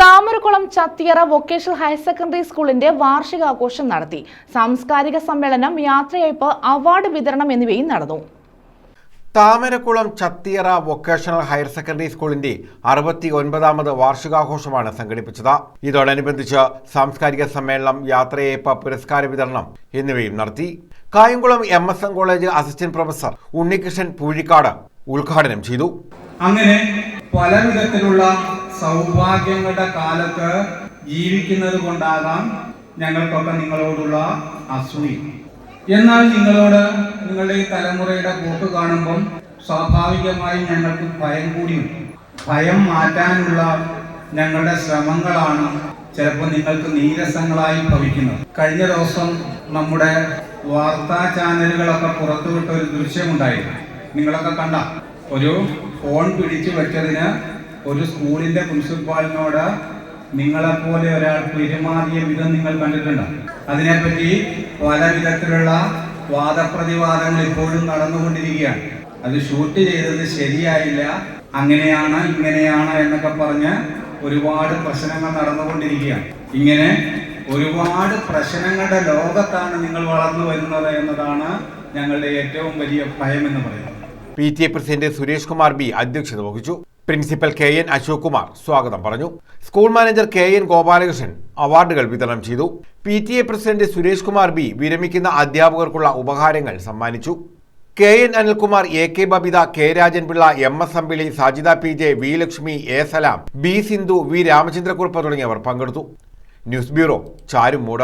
Thamarakulam Chathiyara vocational higher secondary സ്കൂളിന്റെ വാർഷികാഘോഷം നടത്തി. സാംസ്കാരിക സമ്മേളനം യാത്രയയപ്പ് അവാർഡ് വിതരണം എന്നിവയും നടന്നു. Thamarakulam Chathiyara vocational higher secondary സ്കൂളിന്റെ അറുപത്തി ഒൻപതാമത് വാർഷികാഘോഷമാണ് സംഘടിപ്പിച്ചത്. ഇതോടനുബന്ധിച്ച് സാംസ്കാരിക സമ്മേളനം യാത്രയേപ്പ പുരസ്കാര വിതരണം എന്നിവയും നടത്തി. Kayamkulam M S M college assistant professor Unnikrishnan Poozhikkad ഉദ്ഘാടനം ചെയ്തു. അങ്ങനെ പല വിധത്തിലുള്ള സൗഭാഗ്യങ്ങളുടെ കാലത്ത് ജീവിക്കുന്നത് കൊണ്ടാകാം ഞങ്ങൾക്കൊക്കെ നിങ്ങളോടുള്ള അസൂയ. എന്നാൽ നിങ്ങളോട് നിങ്ങളുടെ ഈ തലമുറയുടെ പോക്ക് കാണുമ്പം സ്വാഭാവികമായി ഞങ്ങൾക്ക് ഭയം കൂടിയുണ്ട് ഭയം മാറ്റാനുള്ള ഞങ്ങളുടെ ശ്രമങ്ങളാണ് ചിലപ്പോൾ നിങ്ങൾക്ക് നീരസങ്ങളായി ഭവിക്കുന്നത്. കഴിഞ്ഞ ദിവസം നമ്മുടെ വാർത്താ ചാനലുകളൊക്കെ പുറത്തുവിട്ട ഒരു ദൃശ്യമുണ്ടായിരുന്നു. നിങ്ങളൊക്കെ കണ്ട ഒരു ഫോൺ പിടിച്ചു വെച്ചതിന് ഒരു സ്കൂളിന്റെ പ്രിൻസിപ്പാളിനോട് നിങ്ങളെപ്പോലെ ഒരാൾ പെരുമാറിയ വിധം നിങ്ങൾ കണ്ടിട്ടുണ്ട്? അതിനെപ്പറ്റി പല വിധത്തിലുള്ള വാദപ്രതിവാദങ്ങൾ ഇപ്പോഴും നടന്നുകൊണ്ടിരിക്കുകയാണ്. അത് ഷൂട്ട് ചെയ്തത് ശരിയായില്ല. അങ്ങനെയാണ് ഇങ്ങനെയാണ് എന്നൊക്കെ പറഞ്ഞ് ഒരുപാട് പ്രശ്നങ്ങൾ നടന്നുകൊണ്ടിരിക്കുകയാണ്. ഇങ്ങനെ ഒരുപാട് പ്രശ്നങ്ങളുടെ ലോകത്താണ് നിങ്ങൾ വളർന്നു വരുന്നത് എന്നതാണ് ഞങ്ങളുടെ ഏറ്റവും വലിയ ഭയം എന്ന് പറയുന്നത്. P T A president Suresh Kumar B അധ്യക്ഷത വഹിച്ചു. Principal K N Ashok Kumar സ്വാഗതം പറഞ്ഞു. School manager K N Gopalakrishnan അവാർഡുകൾ വിതരണം ചെയ്തു. P T A president Suresh Kumar B വിരമിക്കുന്ന അധ്യാപകർക്കുള്ള ഉപഹാരങ്ങൾ സമ്മാനിച്ചു. K N Anilkumar A K Babitha K Rajanpillai M S Ambili Sajida P J V Lakshmi A Salam B Sindhu V Ramachandrakurup തുടങ്ങിയവർ പങ്കെടുത്തു. News bureau Charumood.